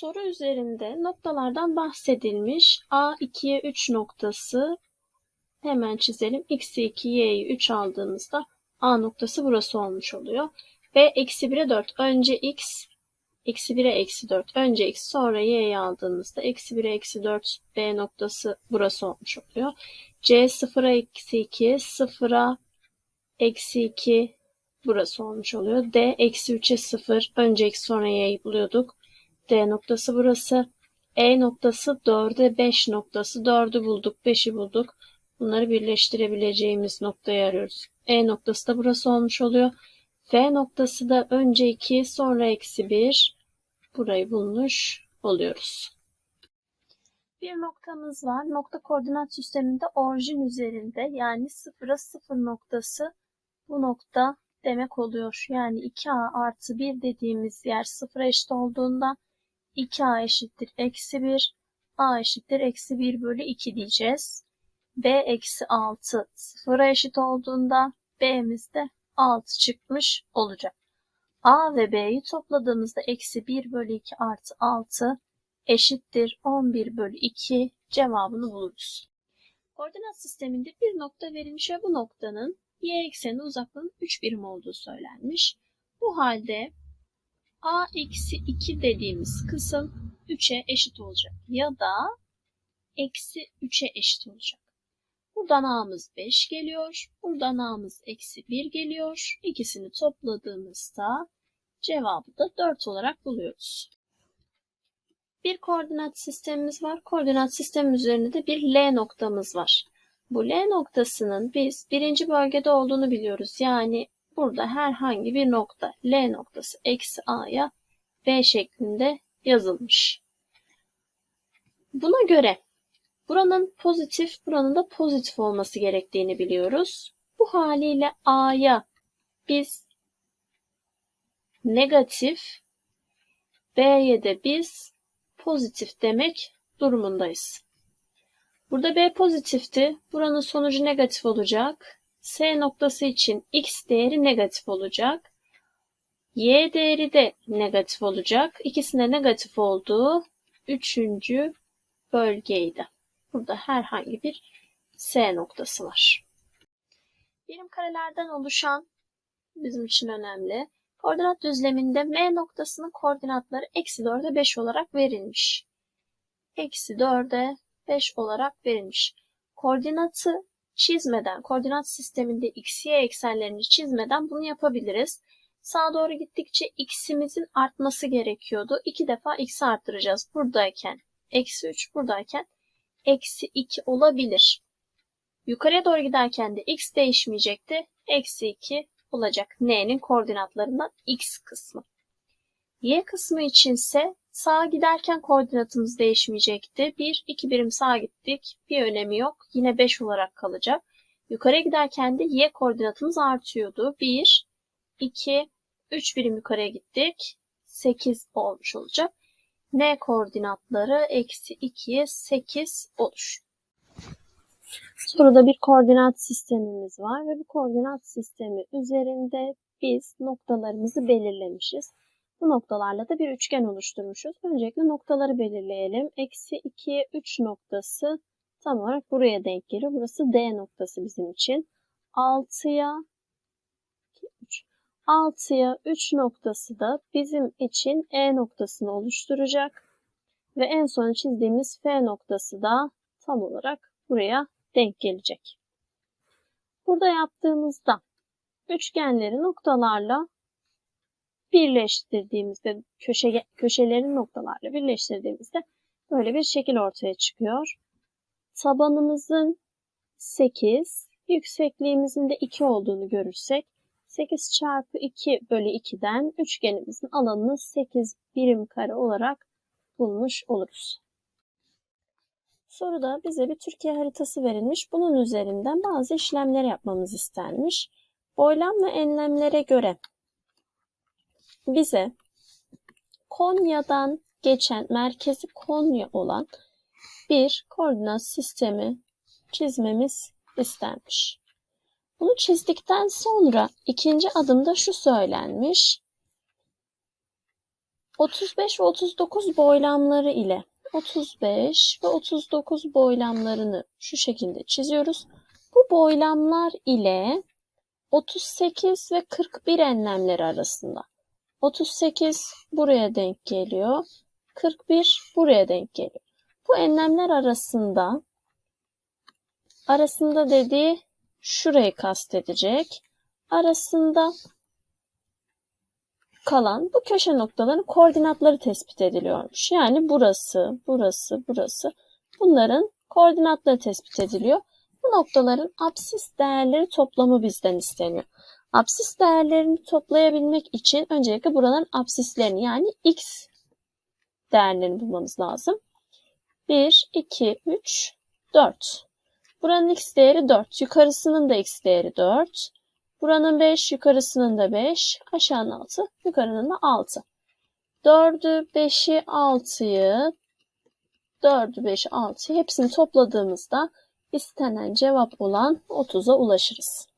Soru üzerinde noktalardan bahsedilmiş. A 2'ye 3 noktası hemen çizelim. X'i 2, Y'yi 3 aldığımızda A noktası burası olmuş oluyor. B eksi 1'e 4. Önce X, eksi 1'e eksi 4. Önce X sonra Y'yi aldığımızda eksi 1'e eksi 4 B noktası burası olmuş oluyor. C 0'a eksi 2, 0'a eksi 2 burası olmuş oluyor. D eksi 3'e 0. Önce X sonra Y'yi buluyorduk. D noktası burası. E noktası 4'e 5 noktası. 4'ü bulduk, 5'i bulduk. Bunları birleştirebileceğimiz noktayı arıyoruz. E noktası da burası olmuş oluyor. F noktası da önce 2 sonra eksi 1. Burayı bulmuş oluyoruz. Bir noktamız var. Nokta koordinat sisteminde orijin üzerinde yani 0'a 0 noktası bu nokta demek oluyor. Yani 2a artı 1 dediğimiz yer 0'a eşit olduğunda 2a eşittir eksi 1, a eşittir eksi 1 bölü 2 diyeceğiz. b eksi 6 sıfıra eşit olduğunda b'miz de 6 çıkmış olacak. a ve b'yi topladığımızda eksi 1 bölü 2 artı 6 eşittir 11 bölü 2 cevabını buluruz. Koordinat sisteminde bir nokta verilmiş ve bu noktanın y ekseni uzaklığının 3 birim olduğu söylenmiş. Bu halde a eksi 2 dediğimiz kısım 3'e eşit olacak ya da eksi 3'e eşit olacak. Buradan a'mız 5 geliyor. Buradan a'mız eksi 1 geliyor. İkisini topladığımızda cevabı da 4 olarak buluyoruz. Bir koordinat sistemimiz var. Koordinat sistemi üzerinde de bir L noktamız var. Bu L noktasının biz birinci bölgede olduğunu biliyoruz. Yani burada herhangi bir nokta L noktası eksi A'ya B şeklinde yazılmış. Buna göre buranın pozitif, buranın da pozitif olması gerektiğini biliyoruz. Bu haliyle A'ya biz negatif, B'ye de biz pozitif demek durumundayız. Burada B pozitifti. Buranın sonucu negatif olacak. S noktası için X değeri negatif olacak. Y değeri de negatif olacak. İkisine negatif olduğu üçüncü bölgeydi. Burada herhangi bir S noktası var. Birim karelerden oluşan bizim için önemli. Koordinat düzleminde M noktasının koordinatları eksi 4'e 5 olarak verilmiş. Eksi 4'e 5 olarak verilmiş. Koordinatı çizmeden, koordinat sisteminde x, y eksenlerini çizmeden bunu yapabiliriz. Sağa doğru gittikçe x'imizin artması gerekiyordu. İki defa x'i arttıracağız. Buradayken eksi 3, buradayken eksi 2 olabilir. Yukarıya doğru giderken de x değişmeyecekti. Eksi 2 olacak. N'nin koordinatlarından x kısmı. Y kısmı içinse sağa giderken koordinatımız değişmeyecekti. 1, 2 birim sağa gittik. Bir önemi yok. Yine 5 olarak kalacak. Yukarıya giderken de y koordinatımız artıyordu. 1, 2, 3 birim yukarıya gittik. 8 olmuş olacak. N koordinatları eksi 2'ye 8 olur. Soruda bir koordinat sistemimiz var ve bu koordinat sistemi üzerinde biz noktalarımızı belirlemişiz. Bu noktalarla da bir üçgen oluşturmuşuz. Öncelikle noktaları belirleyelim. Eksi 2'ye 3 noktası tam olarak buraya denk geliyor. Burası D noktası bizim için. 6'ya 3. 6'ya 3 noktası da bizim için E noktasını oluşturacak. Ve en son çizdiğimiz F noktası da tam olarak buraya denk gelecek. Burada yaptığımızda üçgenleri noktalarla birleştirdiğimizde köşe köşelerin noktalarla birleştirdiğimizde böyle bir şekil ortaya çıkıyor. Tabanımızın 8, yüksekliğimizin de 2 olduğunu görürsek 8 çarpı 2 bölü 2'den üçgenimizin alanını 8 birim kare olarak bulmuş oluruz. Soruda bize bir Türkiye haritası verilmiş. Bunun üzerinden bazı işlemler yapmamız istenmiş. Boylam ve enlemlere göre bize Konya'dan geçen merkezi Konya olan bir koordinat sistemi çizmemiz istenmiş. Bunu çizdikten sonra ikinci adımda şu söylenmiş. 35 ve 39 boylamları ile 35 ve 39 boylamlarını şu şekilde çiziyoruz. Bu boylamlar ile 38 ve 41 enlemleri arasında. 38 buraya denk geliyor. 41 buraya denk geliyor. Bu enlemler arasında arasında dediği şurayı kastedecek. Arasında kalan bu köşe noktaların koordinatları tespit ediliyormuş. Yani burası, burası, burası. Bunların koordinatları tespit ediliyor. Bu noktaların absis değerleri toplamı bizden isteniyor. Absis değerlerini toplayabilmek için öncelikle buraların absislerini yani x değerlerini bulmamız lazım. 1, 2, 3, 4. Buranın x değeri 4. Yukarısının da x değeri 4. Buranın 5, yukarısının da 5. Aşağının 6, yukarının da 6. 4'ü, 5'i, 6'yı, 4'ü, 5'i, 6'yı hepsini topladığımızda istenen cevap olan 30'a ulaşırız.